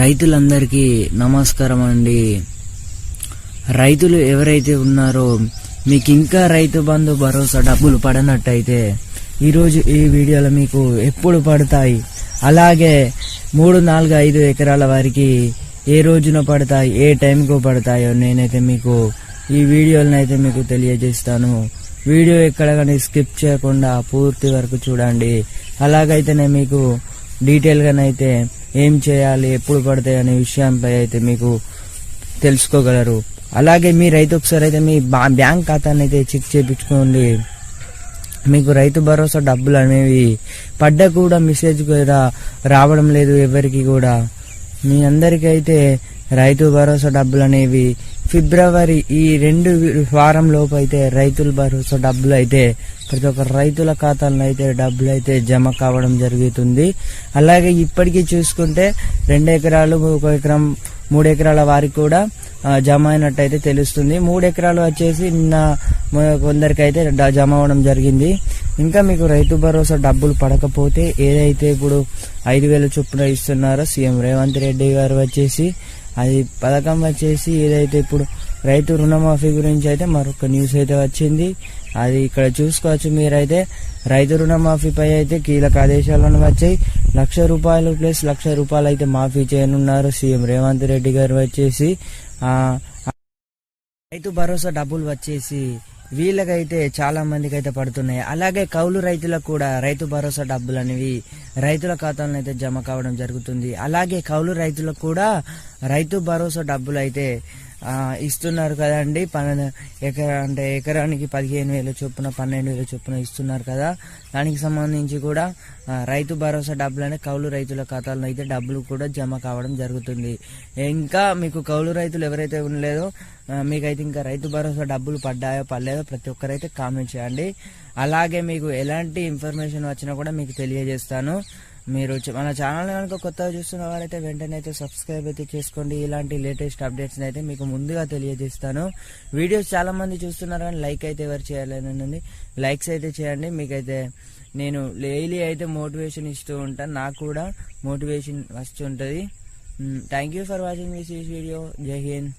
రైతులందరికీ నమస్కారం అండి రైతులు ఎవరైతే ఉన్నారో మీకు ఇంకా రైతు బంధు భరోసా డబ్బులు పడనట్టయితే ఈరోజు ఈ వీడియోలో మీకు ఎప్పుడు పడతాయి? అలాగే మూడు నాలుగు ఐదు ఎకరాల వారికి ఏ రోజున పడతాయి? ఏ టైంకు పడతాయో నేనైతే మీకు ఈ వీడియోలను అయితే మీకు తెలియజేస్తాను. వీడియో ఎక్కడ కానీ స్కిప్ చేయకుండా పూర్తి వరకు చూడండి. అలాగైతేనే మీకు డీటెయిల్గానైతే ఏం చేయాలి ఎప్పుడు పడతాయి అనే విషయంపై అయితే మీకు తెలుసుకోగలరు. అలాగే మీరైతే ఒకసారి అయితే మీ బ్యాంక్ ఖాతాని అయితే చెక్ చేయించుకోండి మీకు రైతు భరోసా డబ్బులు అనేవి పడ్డా కూడా మెసేజ్ కూడా రావడం లేదు ఎవరికి కూడా. మీ అందరికీ అయితే రైతు భరోసా డబ్బులు అనేవి ఫిబ్రవరి ఈ రెండు వారం లోపు అయితే రైతుల భరోసా డబ్బులు అయితే ప్రతి ఒక్క రైతుల ఖాతాలను అయితే డబ్బులు అయితే జమ కావడం జరుగుతుంది. అలాగే ఇప్పటికీ చూసుకుంటే రెండు ఎకరాలు ఒక ఎకరం మూడు ఎకరాల వారికి కూడా జమ అయినట్టయితే తెలుస్తుంది. మూడు ఎకరాలు వచ్చేసి నిన్న కొందరికైతే జమ అవ్వడం జరిగింది. ఇంకా మీకు రైతు భరోసా డబ్బులు పడకపోతే ఏదైతే ఇప్పుడు ఐదు వేల చొప్పున ఇస్తున్నారో సీఎం రేవంత్ రెడ్డి గారు వచ్చేసి అది పథకం వచ్చేసి ఏదైతే ఇప్పుడు రైతు రుణమాఫీ గురించి అయితే మరొక న్యూస్ అయితే వచ్చింది. అది ఇక్కడ చూసుకోవచ్చు మీరైతే. రైతు రుణమాఫీపై అయితే కీలక ఆదేశాలను వచ్చాయి. లక్ష రూపాయలు ప్లస్ లక్ష రూపాయలు అయితే మాఫీ చేయనున్నారు సీఎం రేవంత్ రెడ్డి గారు వచ్చేసి. రైతు భరోసా డబ్బులు వచ్చేసి వీళ్ళకైతే చాలా మందికి అయితే పడుతున్నాయి. అలాగే కౌలు రైతులకు కూడా రైతు భరోసా డబ్బులు అనేవి రైతుల ఖాతాలను అయితే జమ కావడం జరుగుతుంది. అలాగే కౌలు రైతులకు కూడా రైతు భరోసా డబ్బులు అయితే ఇస్తున్నారు కదండి. పన్నెండు ఎకరా అంటే ఎకరానికి పదిహేను వేల చొప్పున పన్నెండు వేల చొప్పున ఇస్తున్నారు కదా. దానికి సంబంధించి కూడా రైతు భరోసా డబ్బులనే కౌలు రైతుల ఖాతాల్లో అయితే డబ్బులు కూడా జమ కావడం జరుగుతుంది. ఇంకా మీకు కౌలు రైతులు ఎవరైతే ఉండలేదో మీకైతే ఇంకా రైతు భరోసా డబ్బులు పడ్డాయో పడలేదో ప్రతి ఒక్కరైతే కామెంట్ చేయండి. అలాగే మీకు ఎలాంటి ఇన్ఫర్మేషన్ వచ్చినా కూడా మీకు తెలియజేస్తాను. మీరు మన ఛానల్ కనుక కొత్తగా చూస్తున్న వారైతే వెంటనే అయితే సబ్స్క్రైబ్ అయితే చేసుకోండి. ఇలాంటి లేటెస్ట్ అప్డేట్స్ని అయితే మీకు ముందుగా తెలియజేస్తాను. వీడియోస్ చాలా మంది చూస్తున్నారు కానీ లైక్ అయితే ఎవరు చేయాలని లైక్స్ అయితే చేయండి. మీకైతే నేను డైలీ అయితే మోటివేషన్ ఇస్తూ ఉంటాను నాకు కూడా మోటివేషన్ వస్తుంటుంది thank you for watching this video. Jai Hind.